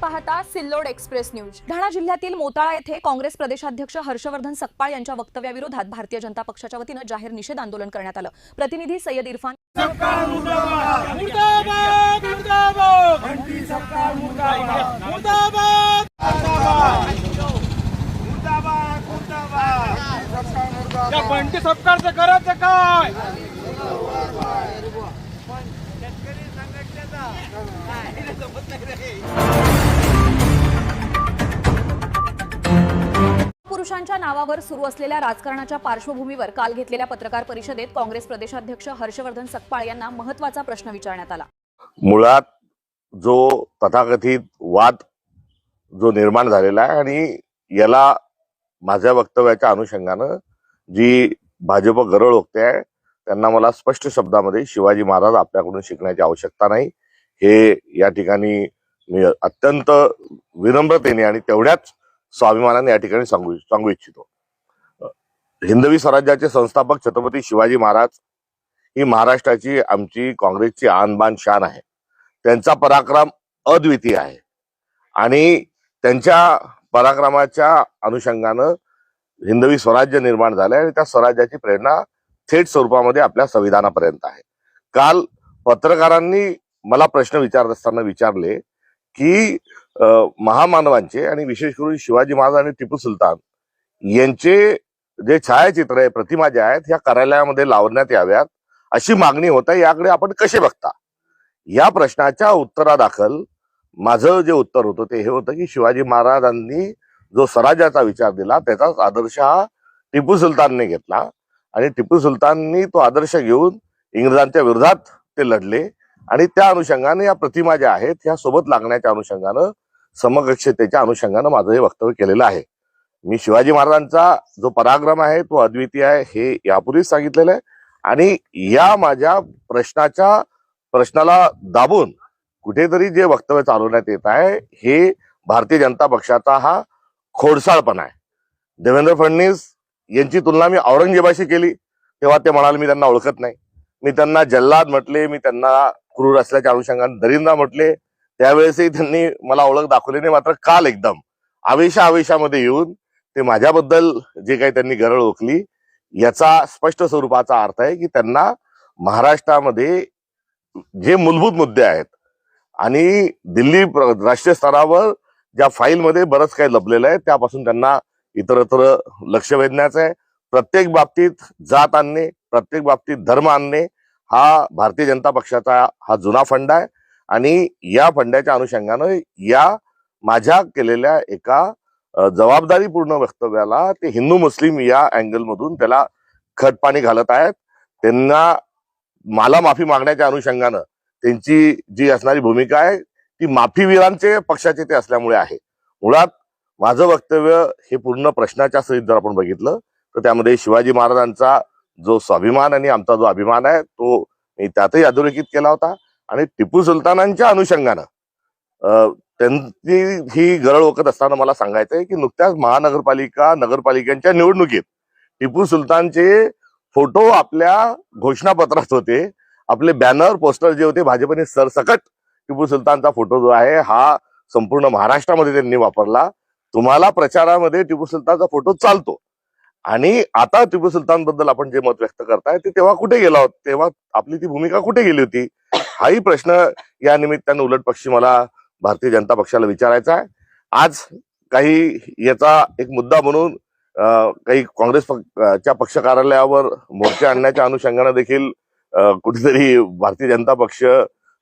पाहता Sillod express news. ठाणा जिल्ह्यातील मोताळा येथे काँग्रेस प्रदेशाध्यक्ष हर्षवर्धन सकपाळ यांच्या वक्तव्याविरोधात भारतीय जनता पक्षाच्या वतीनं जाहीर निषेध आंदोलन करण्यात आलं. प्रतिनिधी सय्यद इरफान मुर्दाबाद! मुर्दाबाद! मुर्दाबाद! मुर्दाबाद! या बंटी सरकारचं करायचं काय? पुरुषांच्या नावावर सुरू असलेल्या राजकारणाच्या पार्श्वभूमीवर काल घेतलेल्या पत्रकार परिषदेत काँग्रेस प्रदेशाध्यक्ष हर्षवर्धन सकपाळ यांना महत्त्वाचा प्रश्न विचारण्यात आला. मुळात जो तथाकथित वाद जो निर्माण झालेला आहे आणि याला माझ्या वक्तव्याच्या अनुषंगानं जी भाजप गरळ ओकते आहे त्यांना मला स्पष्ट शब्दामध्ये शिवाजी महाराज आपल्याकडून शिकण्याची आवश्यकता नाही. हे या ठिकाणी मी अत्यंत विनम्रतेने आणि तेवढ्याच स्वाभिमानाने या ठिकाणी सांगू सांगू इच्छितो. हिंदवी स्वराज्याचे संस्थापक छत्रपती शिवाजी महाराज ही महाराष्ट्राची आमची काँग्रेसची आनबान शान आहे. त्यांचा पराक्रम अद्वितीय आहे. आणि त्यांच्या पराक्रमाच्या अनुषंगानं हिंदवी स्वराज्य निर्माण झालंय आणि त्या स्वराज्याची प्रेरणा थेट स्वरूपामध्ये आपल्या संविधानापर्यंत आहे. काल पत्रकारांनी मला प्रश्न विचारत असताना विचारले की महामानवांचे आणि विशेष करून शिवाजी महाराज आणि टिपू सुलतान यांचे जे छायाचित्र आहे प्रतिमा ज्या आहेत ह्या कार्यालयामध्ये लावण्यात याव्यात अशी मागणी होत आहे. याकडे आपण कसे बघता? या प्रश्नाच्या उत्तरादाखल माझं जे उत्तर होतं ते हे होतं की शिवाजी महाराजांनी जो स्वराज्याचा विचार दिला त्याचाच आदर्श हा टिपू सुलतानने घेतला आणि टिपू सुलताननी तो आदर्श घेऊन इंग्रजांच्या विरोधात ते लढले. आणि त्या अनुषंगाने या प्रतिमा ज्या आहेत ह्या सोबत लागण्याच्या अनुषंगानं समकक्षतेच्या अनुषंगानं माझं हे वक्तव्य केलेलं आहे. मी शिवाजी महाराजांचा जो पराक्रम आहे तो अद्वितीय आहे हे यापूर्वीच सांगितलेलं आहे. आणि या माझ्या प्रश्नाच्या प्रश्नाला दाबून कुठेतरी जे वक्तव्य चालवण्यात येत आहे हे भारतीय जनता पक्षाचा हा खोडसाळपणा आहे. देवेंद्र फडणवीस यांची तुलना मी औरंगजेबाशी केली तेव्हा ते म्हणाले मी त्यांना ओळखत नाही. मी त्यांना जल्लाद म्हटले मी त्यांना क्रूर असल्याच्या अनुषंगाने दरिंदा म्हटले त्यावेळेसही त्यांनी मला ओळख दाखवली नाही मात्र काल एकदम आवेशा आवेशामध्ये येऊन ते माझ्याबद्दल जे काही त्यांनी गरळ ओकली याचा स्पष्ट स्वरूपाचा अर्थ आहे की त्यांना महाराष्ट्रामध्ये जे मूलभूत मुद्दे आहेत आणि दिल्ली प्र- राष्ट्रीय स्तरावर ज्या फाईलमध्ये बरंच काही लपलेलं आहे त्यापासून त्यांना इतरत्र लक्ष वेधण्याचं आहे. प्रत्येक बाबतीत जात आणणे प्रत्येक बाबतीत धर्म आणणे हा भारतीय जनता पक्षाचा हा जुना फंड आहे आणि या फंडाच्या अनुषंगानं या माझ्या केलेल्या एका जबाबदारीपूर्ण वक्तव्याला ते हिंदू मुस्लिम या अँगलमधून त्याला खतपाणी घालत आहेत. त्यांना मला माफी मागण्याच्या अनुषंगानं त्यांची जी असणारी भूमिका आहे ती माफीवीरांचे पक्षाचे ते असल्यामुळे आहे. मुळात माझं वक्तव्य हे पूर्ण प्रश्नाच्या सहित जर आपण बघितलं तर त्यामध्ये शिवाजी महाराजांचा जो स्वाभिमान आणि आमचा जो अभिमान आहे तो मी त्यातही अधोरेखित केला होता. आणि टिपू सुलतानांच्या अनुषंगानं त्यांची ही गरळ ओकत असताना मला सांगायचं आहे की नुकत्याच महानगरपालिका नगरपालिकांच्या निवडणुकीत टिपू सुलतानचे फोटो आपल्या घोषणापत्रात होते. आपले बॅनर पोस्टर जे होते भाजपने सरसकट टिपू सुलतानचा फोटो जो आहे हा संपूर्ण महाराष्ट्रामध्ये त्यांनी वापरला. तुम्हाला प्रचारामध्ये टिपू सुलतानचा फोटो चालतो. आणि आता टिपू सुलतानबद्दल आपण जे मत व्यक्त करताय ते तेव्हा कुठे गेला होता? तेव्हा आपली ती भूमिका कुठे गेली होती? हाही प्रश्न या निमित्तानं उलट पक्षी मला भारतीय जनता पक्षाला विचारायचा आहे. आज काही याचा एक मुद्दा म्हणून काही काँग्रेस च्या पक्ष कार्यालयावर मोर्चे आणण्याच्या अनुषंगाने देखील कुठेतरी भारतीय जनता पक्ष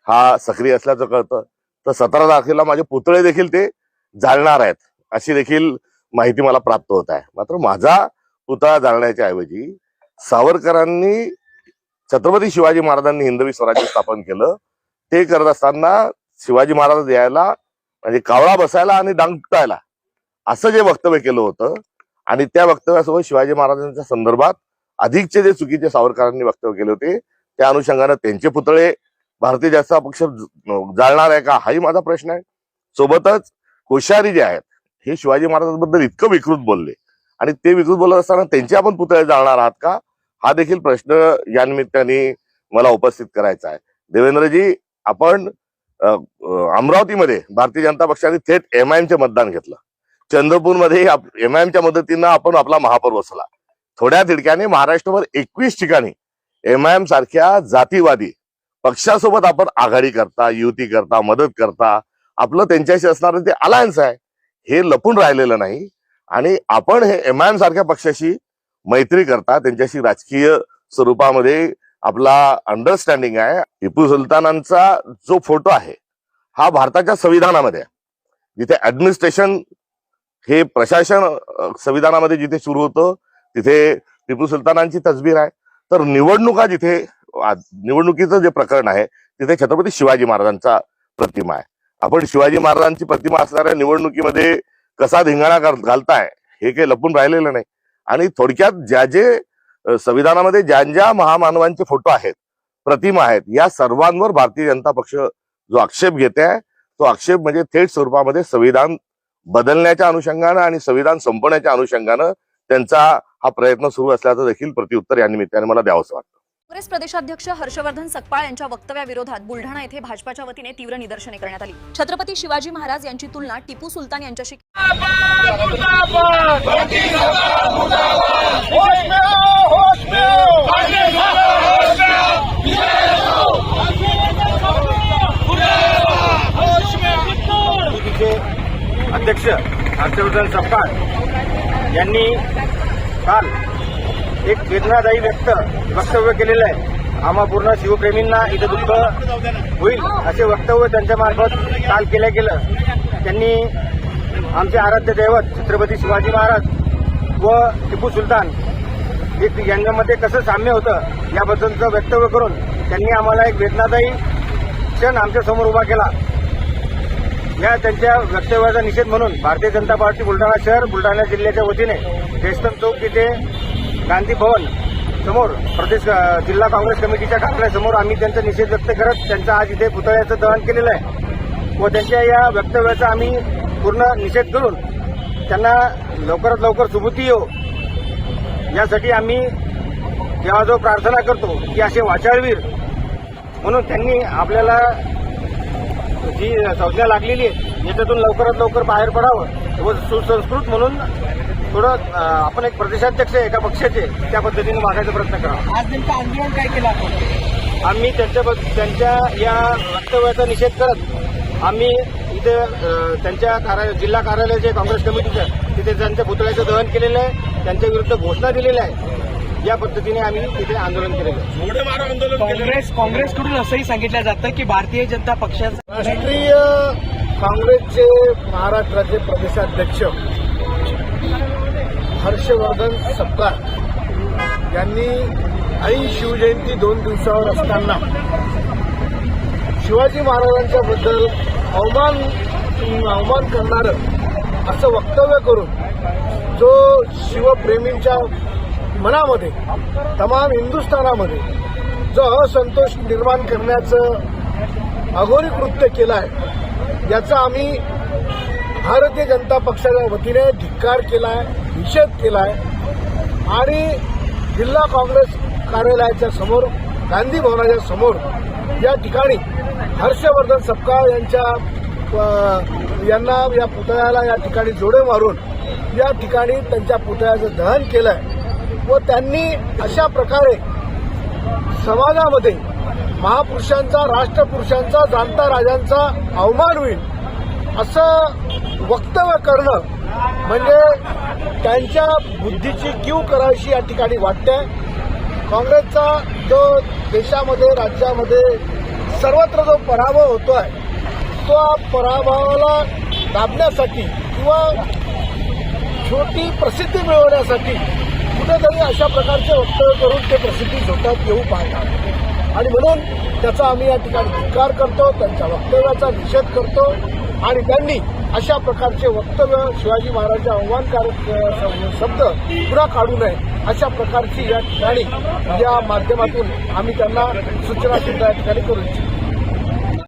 हा सक्रिय असल्याचं कळतं. तर सतरा तारखेला माझे पुतळे देखील ते जाळणार आहेत अशी देखील माहिती मला प्राप्त होत आहे. मात्र माझा पुतळा जाळण्याच्या ऐवजी सावरकरांनी छत्रपती शिवाजी महाराजांनी हिंदवी स्वराज्य स्थापन केलं. ते करत असताना शिवाजी महाराज यायला म्हणजे कावळा बसायला आणि डांगटायला असं जे वक्तव्य केलं होतं. आणि त्या वक्तव्यासोबत शिवाजी महाराजांच्या संदर्भात अधिकचे जे चुकीचे सावरकरांनी वक्तव्य केले होते त्या अनुषंगानं त्यांचे पुतळे भारतीय जनता पक्ष जाळणार आहे का हाही माझा प्रश्न आहे. सोबतच कोश्यारी जे आहेत हे शिवाजी महाराजांबद्दल इतकं विकृत बोलले. आणि ते विकृत बोलत असताना त्यांचे आपण पुतळे जाळणार आहात का? हा देखील प्रश्न या निमित्ताने मला उपस्थित करायचा आहे. देवेंद्रजी आपण अमरावतीमध्ये भारतीय जनता पक्षाने थेट एमआयएमचे मतदान घेतलं. चंद्रपूरमध्ये एमआयएमच्या मदतीनं आपण आपला महापौर बसला थोड्या तिडक्याने महाराष्ट्रभर एकवीस ठिकाणी एमआयएम सारख्या जातीवादी पक्षासोबत आपण आघाडी करता युती करता मदत करता आपलं त्यांच्याशी असणारं ते अलायन्स आहे हे लपून राहिलेलं नाही. आणि आपण हे एमआयएम सारख्या पक्षाशी मैत्री करता त्यांच्याशी राजकीय स्वरूपामध्ये आपला अंडरस्टँडिंग आहे. टिपू सुलतानांचा जो फोटो आहे हा भारताच्या संविधानामध्ये आहे. जिथे ऍडमिनिस्ट्रेशन हे प्रशासन संविधानामध्ये जिथे सुरू होतं तिथे टिपू सुलतानांची तस्वीर आहे. तर निवडणुका जिथे निवडणुकीचं जे प्रकरण आहे तिथे छत्रपती शिवाजी महाराजांचा प्रतिमा आहे. आपण शिवाजी महाराजांची प्रतिमा असणाऱ्या निवडणुकीमध्ये कसा धिंगाणा घालताय हे काही लपून राहिलेलं नाही. आणि थोडक्यात ज्या जे संविधानामध्ये ज्या ज्या महामानवांचे फोटो आहेत प्रतिमा आहेत या सर्वांवर भारतीय जनता पक्ष जो आक्षेप घेते आहे तो आक्षेप म्हणजे थेट स्वरूपामध्ये संविधान बदलण्याच्या अनुषंगानं आणि संविधान संपवण्याच्या अनुषंगानं त्यांचा हा प्रयत्न सुरू असल्याचं देखील प्रत्युत्तर या निमित्ताने मला द्यावंसं वाटतं. काँग्रेस प्रदेशाध्यक्ष हर्षवर्धन सकपाळ यांच्या वक्तव्याविरोधात बुलढाणा येथे भाजपाच्या वतीने तीव्र निदर्शने करण्यात आली. छत्रपती शिवाजी महाराज यांची तुलना टिपू सुलतान यांच्याशी अध्यक्ष हर्षवर्धन सपकाळ यांनी काल एक वेदनादायी व्यक्त वक्तव्य केलेलं आहे. आम्हा पूर्ण शिवप्रेमींना इथं दुःख होईल असे वक्तव्य त्यांच्यामार्फत काल केलं गेलं. त्यांनी आमचे आराध्य दैवत छत्रपती शिवाजी महाराज व टिपू सुलतान एक यांच्यामध्ये कसं साम्य होतं याबद्दलचं वक्तव्य करून त्यांनी आम्हाला एक वेदनादायी क्षण आमच्यासमोर उभा केला. या त्यांच्या वक्तव्याचा निषेध म्हणून भारतीय जनता पार्टी बुलढाणा शहर बुलढाणा जिल्ह्याच्या वतीने जयस्तंभ चौक इथे गांधी भवन समोर प्रदेश जिल्हा काँग्रेस कमिटीच्या कार्यालयासमोर आम्ही त्यांचा निषेध व्यक्त करत त्यांचा आज इथे पुतळ्याचं दहन केलेलं आहे. व त्यांच्या या वक्तव्याचा आम्ही पूर्ण निषेध करून त्यांना लवकरात लवकर सुबुती येऊ. यासाठी आम्ही देवाजवळ प्रार्थना करतो की असे वाचाळवीर म्हणून त्यांनी आपल्याला जी संज्ञा लागलेली आहे याच्यातून लवकरात लवकर बाहेर पडावं. व सुसंस्कृत म्हणून थोडं आपण एक प्रदेशाध्यक्ष एका पक्षाचे त्या पद्धतीने वागायचा प्रयत्न करावा. आज नेमकं आंदोलन काय केलं आपण? आम्ही त्यांच्या त्यांच्या या वक्तव्याचा निषेध करत आम्ही इथे त्यांच्या कार्य जिल्हा कार्यालयाचे काँग्रेस कमिटीचं तिथे त्यांच्या पुतळ्याचं दहन केलेलं आहे त्यांच्या विरुद्ध घोषणा दिलेल्या आहे या पद्धतीने आम्ही तिथे आंदोलन केलेलं आहे. काँग्रेस काँग्रेसकडून असंही सांगितलं जातं की भारतीय जनता पक्षाचा राष्ट्रीय काँग्रेसचे महाराष्ट्राचे प्रदेशाध्यक्ष हर्षवर्धन सपकाळ यांनी आई शिवजयंती दोन दिवसावर असताना शिवाजी महाराजांच्या बद्दल अवमान अवमान करणारं असं वक्तव्य करून जो शिवप्रेमींच्या मनामध्ये तमाम हिंदुस्थानामध्ये जो असंतोष निर्माण करण्याचं अघोरी कृत्य केलं आहे याचा आम्ही भारतीय जनता पक्षाच्या वतीने धिक्कार केला आहे निषेध केला आहे आणि जिल्हा काँग्रेस कार्यालयाच्या समोर गांधी भवनाच्या समोर या ठिकाणी हर्षवर्धन सपकाळ यांच्या यांना या पुतळ्याला या ठिकाणी जोडे मारून या ठिकाणी त्यांच्या पुतळ्याचं दहन केलं आहे व त्यांनी अशा प्रकारे समाजामध्ये महापुरुषांचा राष्ट्रपुरुषांचा जाणता राजांचा अवमान होईल असं वक्तव्य करणं म्हणजे त्यांच्या बुद्धीची कीव करायची या ठिकाणी वाटते काँग्रेसचा जो देशामध्ये राज्यामध्ये सर्वत्र जो पराभव होतोय तो पराभवाला दाबण्यासाठी किंवा छोटी प्रसिद्धी मिळवण्यासाठी कुठेतरी अशा प्रकारचे वक्तव्य करून ते प्रसिद्धी झोतात येऊ पाहतात आणि म्हणून त्याचा आम्ही या ठिकाणी धिक्कार करतो त्यांच्या वक्तव्याचा निषेध करतो आणि त्यांनी अशा प्रकारचे वक्तव्य शिवाजी महाराजांच्या आव्हानकारक शब्द पुन्हा काढू नये अशा प्रकारची या ठिकाणी या माध्यमातून आम्ही त्यांना सूचना सुद्धा या ठिकाणी करू इच्छितो.